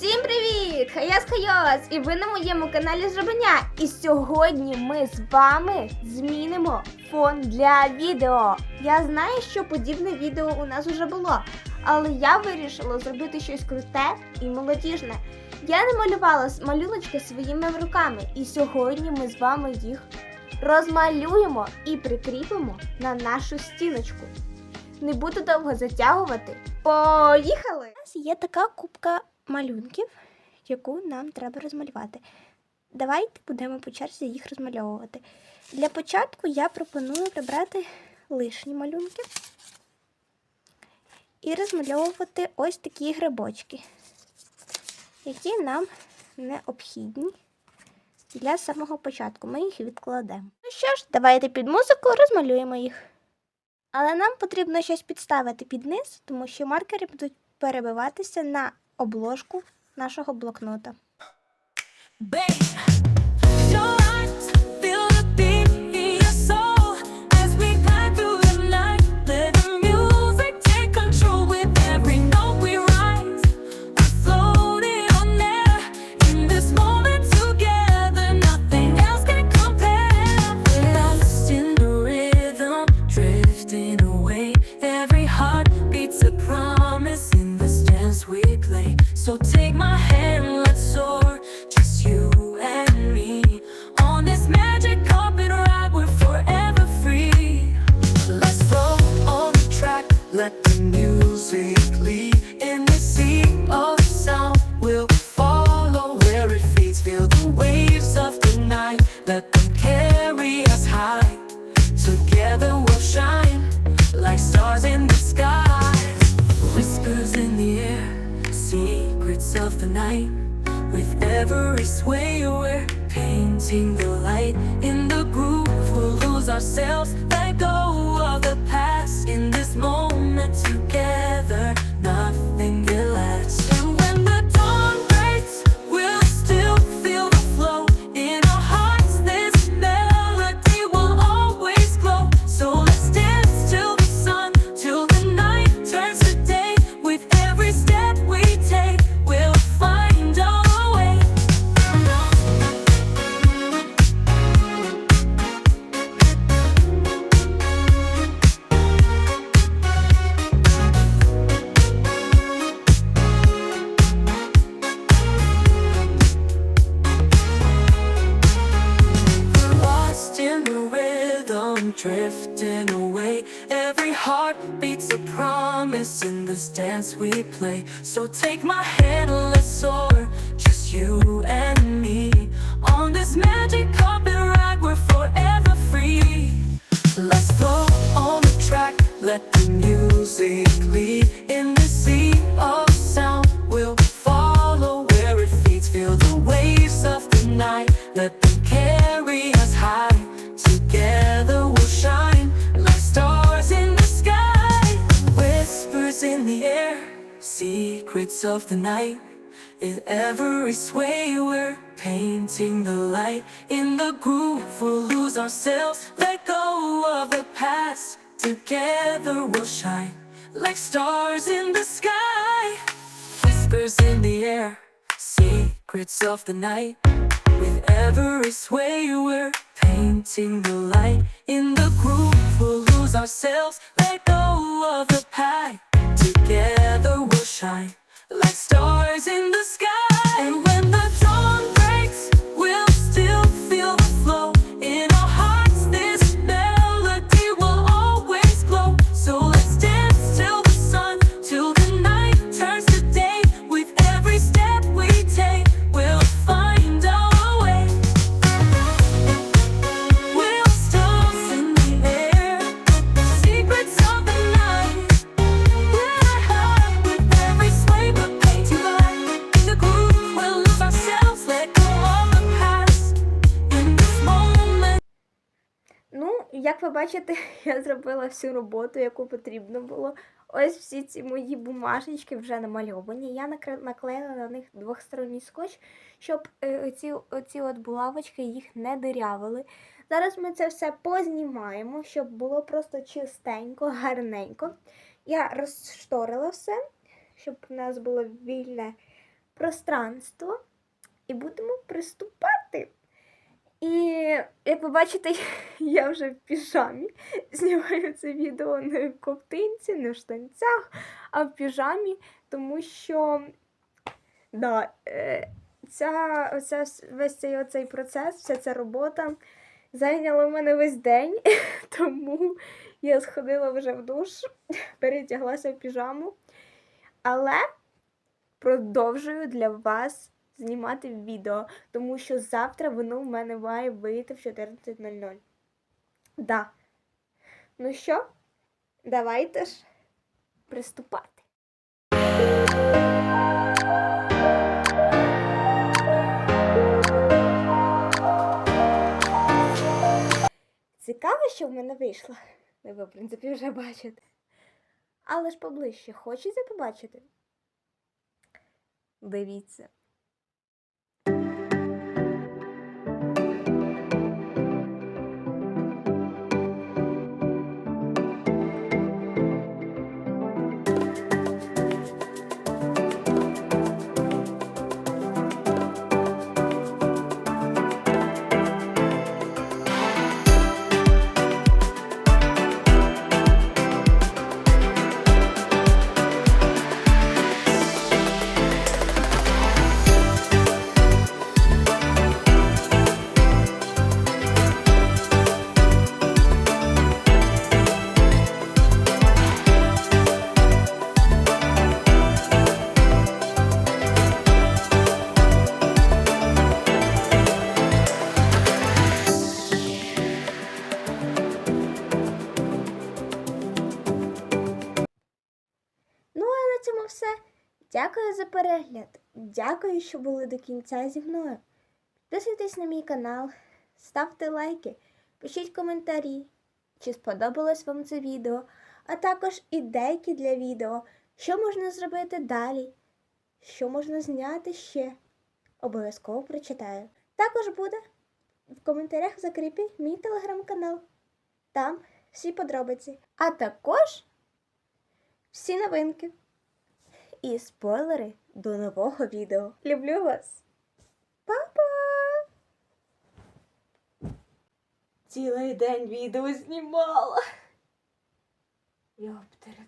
Всім привіт! Хаяс Хайос! І ви на моєму каналі Жабеня. І сьогодні ми з вами змінимо фон для відео. Я знаю, що подібне відео у нас вже було, але я вирішила зробити щось круте і молодіжне. Я намалювала с- малюночки своїми руками, і сьогодні ми з вами їх розмалюємо і прикріпимо на нашу стіночку. Не буду довго затягувати. Поїхали! У нас є така кубка малюнків, яку нам треба розмалювати. Давайте будемо по черзі їх розмальовувати. Для початку я пропоную прибрати лишні малюнки і розмальовувати ось такі грибочки, які нам необхідні для самого початку. Ми їх відкладемо. Ну що ж, давайте під музику розмалюємо їх. Але нам потрібно щось підставити під низ, тому що маркери будуть перебиватися на обложку нашого блокнота. So take my hand, let's soar. Just you and me on this magic carpet ride. We're forever free. Let's flow on the track. Let the music lead. With every sway, we're painting the light. In the groove, we'll lose ourselves. Drifting away. Every heart beats a promise in this dance we play. So take my hand, let's soar. Just you and me. On this magic carpet ride, we're forever free. Let's flow on the track, let the music lead. Secrets of the night. In every sway, we're painting the light. In the groove, we'll lose ourselves. Let go of the past. Together, we'll shine like stars in the sky. Whispers in the air, secrets of the night. With every sway, we're painting the light. In the groove, we'll lose ourselves. Let go of the past. Together, we'll shine stars in the sky. Як ви бачите, я зробила всю роботу, яку потрібно було. Ось всі ці мої бумажечки вже намальовані. Я наклеїла на них двохсторонній скотч, щоб е, оці, оці от булавочки їх не дирявили. Зараз ми це все познімаємо, щоб було просто чистенько, гарненько. Я розшторила все, щоб у нас було вільне пространство і будемо приступати. І як ви бачите, я вже в піжамі. Знімаю це відео не в ковтинці, не в штанцях, а в піжамі, тому що да, е, ця, оця, весь цей оцей процес, вся ця робота зайняла в мене весь день, тому я сходила вже в душ, перетяглася в піжаму, але продовжую для вас знімати відео, тому що завтра воно в мене має вийти в 14.00. Да. Ну що, давайте ж приступати. Цікаво, що в мене вийшло. Ну, Ви, в принципі, вже бачите. Але ж поближче хочеться побачити? Дивіться. За перегляд. Дякую, що були до кінця зі мною. Підписуйтесь на мій канал, ставте лайки, пишіть коментарі, чи сподобалось вам це відео, а також ідейки для відео, що можна зробити далі, що можна зняти ще. Обов'язково прочитаю. Також буде в коментарях закріпі мій телеграм-канал. Там всі подробиці. А також всі новинки і спойлери до нового відео. Люблю вас! Па-па! Цілий день відео знімала. Йоптеретень.